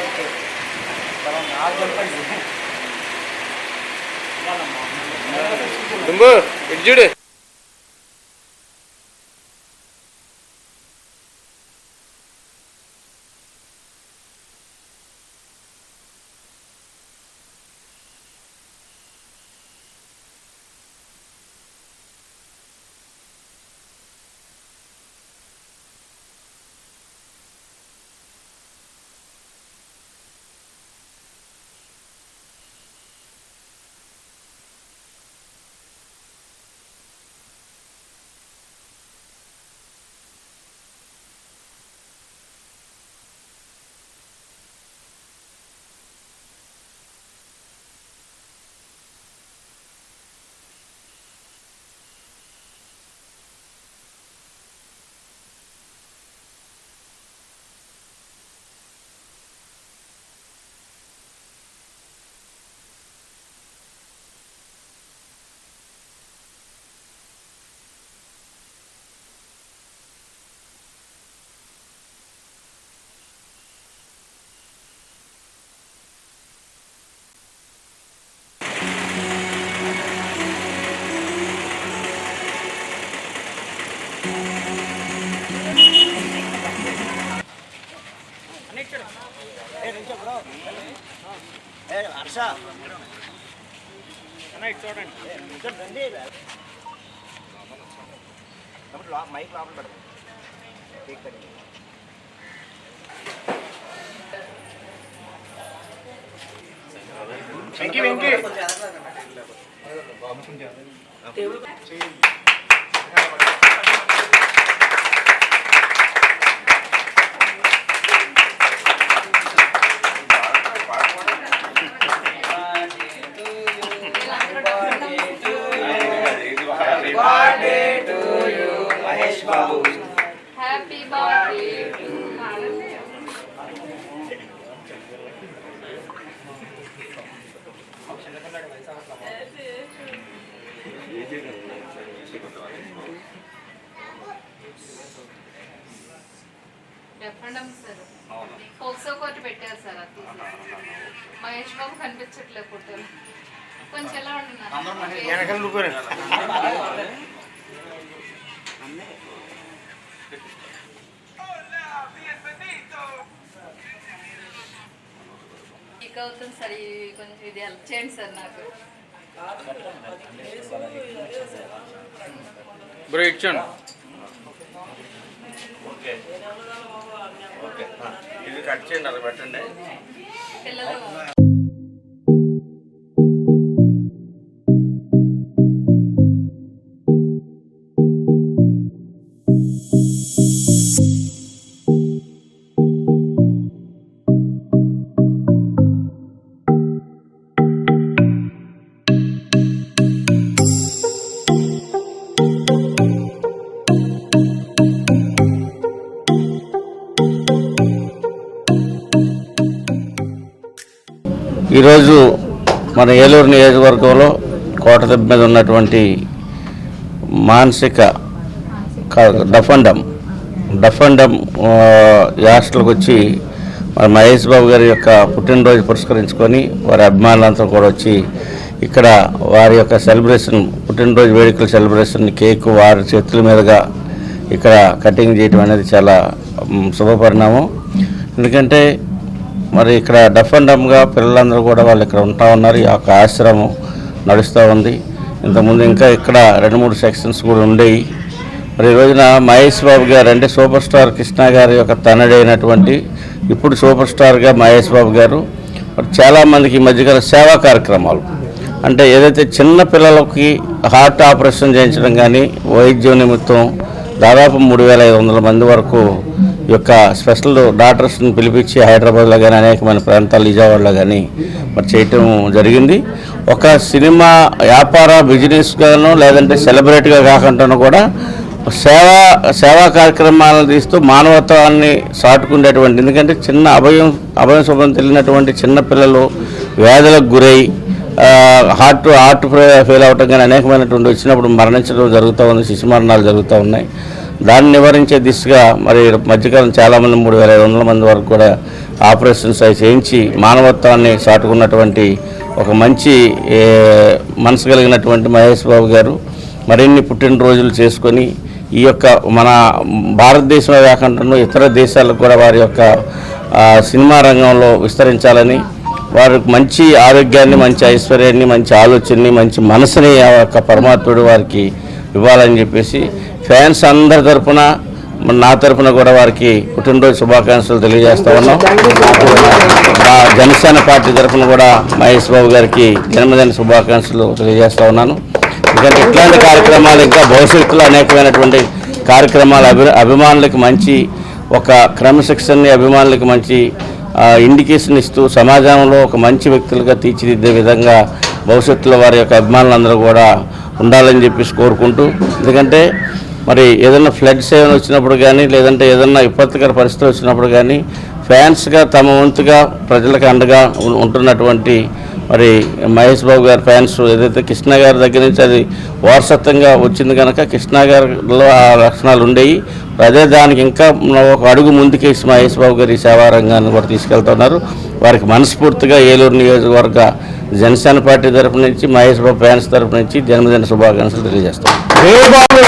అయితే మనం దుంబు ఇటు చూడు మైక్ లోపల పెడదాం cake cutting Venky Venky Mahesh referendum sir. POCSO court పెట్టారు సార్ అది. మహేష్ బాబు కనిపించట్లేదు కొంచెం ఎలా ఉంటున్నారు? వీక్ అవుతుంది సార్. ఇది కొంచెం ఇది హెల్ప్ చేయండి సార్ నాకు. బ్రో ఇటు చూడండి ఓకే. ఓకే. ఇది కట్ చేయండి అది పెట్టండి. పిల్లలు ఈరోజు మన ఏలూరు నియోజకవర్గంలో కోటదెబ్బ మీద ఉన్నటువంటి మానసిక డఫండమ్ డఫండమ్ డఫండం హాస్టల్కి వచ్చి మన మహేష్ బాబు గారి యొక్క పుట్టినరోజు పురస్కరించుకొని వారి అభిమానులంతా కూడా వచ్చి ఇక్కడ వారి యొక్క సెలబ్రేషన్ పుట్టినరోజు వేడుకల సెలబ్రేషన్ కేక్ వారి చేతుల మీదుగా ఇక్కడ కటింగ్ చేయడం అనేది చాలా శుభపరిణామం. ఎందుకంటే మరి ఇక్కడ డఫ్ అండ్ డమ్గా పిల్లలందరూ కూడా వాళ్ళు ఇక్కడ ఉంటా ఉన్నారు. ఈ యొక్క ఆశ్రమం నడుస్తూ ఉంది. ఇంతకుముందు ఇంకా ఇక్కడ రెండు మూడు సెక్షన్స్ కూడా ఉండేవి మరి ఈ రోజున మహేష్ బాబు గారు అంటే సూపర్ స్టార్ కృష్ణ గారి యొక్క తనడైనటువంటి ఇప్పుడు సూపర్ స్టార్గా మహేష్ బాబు గారు. మరి చాలామందికి ఈ మధ్యకాల సేవా కార్యక్రమాలు. అంటే ఏదైతే చిన్న పిల్లలకి హార్ట్ ఆపరేషన్ చేయించడం కానీ వైద్యం నిమిత్తం దాదాపు మూడు వేల ఐదు వందల మంది వరకు యొక్క స్పెషల్ డాక్టర్స్ని పిలిపించి హైదరాబాద్లో కానీ అనేకమైన ప్రాంతాలు నిజామాబాద్లో కానీ మరి చేయటం జరిగింది. ఒక సినిమా వ్యాపార బిజినెస్గాను లేదంటే సెలబ్రిటీగా కాకుండా కూడా సేవా సేవా కార్యక్రమాలను తీస్తూ మానవత్వాన్ని సాటుకునేటువంటి ఎందుకంటే చిన్న అభయం అభయం శుభం తెలియనటువంటి చిన్నపిల్లలు వ్యాధులకు గురై హార్ట్ హార్ట్ ఫెయిల్ అవ్వటం అవటం కానీ అనేకమైనటువంటి వచ్చినప్పుడు మరణించడం జరుగుతూ ఉంది శిశు మరణాలు జరుగుతూ ఉన్నాయి. దాన్ని నివారించే దిశగా మరి మధ్యకాలం చాలామంది మూడు వేల ఐదు వందల మంది వరకు కూడా ఆపరేషన్స్ అవి చేయించి మానవత్వాన్ని చాటుకున్నటువంటి ఒక మంచి మనసు కలిగినటువంటి మహేష్ బాబు గారు మరిన్ని పుట్టినరోజులు చేసుకొని ఈ యొక్క మన భారతదేశమే కాకుండా ఇతర దేశాలకు కూడా వారి యొక్క సినిమా రంగంలో విస్తరించాలని వారికి మంచి ఆరోగ్యాన్ని మంచి ఐశ్వర్యాన్ని మంచి ఆలోచనని మంచి మనసుని ఆ యొక్క పరమాత్ముడు వారికి ఇవ్వాలని చెప్పేసి ఫ్యాన్స్ అందరి తరఫున నా తరపున కూడా వారికి పుట్టినరోజు శుభాకాంక్షలు తెలియజేస్తా ఉన్నాం. మా జనసేన పార్టీ తరఫున కూడా మహేష్ బాబు గారికి జన్మదిన శుభాకాంక్షలు తెలియజేస్తా ఉన్నాను. ఎందుకంటే ఇట్లాంటి కార్యక్రమాలు ఇంకా భవిష్యత్తులో అనేకమైనటువంటి కార్యక్రమాలు అభి అభిమానులకు మంచి ఒక క్రమశిక్షణని అభిమానులకు మంచి ఇండికేషన్ ఇస్తూ సమాజంలో ఒక మంచి వ్యక్తులుగా తీర్చిదిద్దే విధంగా భవిష్యత్తులో వారి యొక్క అభిమానులందరూ కూడా ఉండాలని చెప్పేసి కోరుకుంటూ ఎందుకంటే మరి ఏదైనా ఫ్లడ్స్ ఏమైనా వచ్చినప్పుడు కానీ లేదంటే ఏదైనా విపత్తుకర పరిస్థితులు వచ్చినప్పుడు కానీ ఫ్యాన్స్గా తమ వంతుగా ప్రజలకు అండగా ఉంటున్నటువంటి మరి మహేష్ బాబు గారి ఫ్యాన్స్ ఏదైతే కృష్ణ గారి దగ్గర నుంచి అది వారసత్వంగా వచ్చింది కనుక కృష్ణ గారిలో ఆ లక్షణాలు ఉండేవి అదే దానికి ఇంకా ఒక అడుగు ముందుకేసి మహేష్ బాబు గారి ఈ సేవా రంగాన్ని కూడా తీసుకెళ్తున్నారు. వారికి మనస్ఫూర్తిగా ఏలూరు నియోజకవర్గ జనసేన పార్టీ తరపు నుంచి మహేష్ బాబు ఫ్యాన్స్ తరపు నుంచి జన్మదిన శుభాకాంక్షలు తెలియజేస్తాం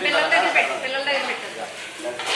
పిల్లల దగ్గర పెట్టు పిల్లల దగ్గర పెట్టు.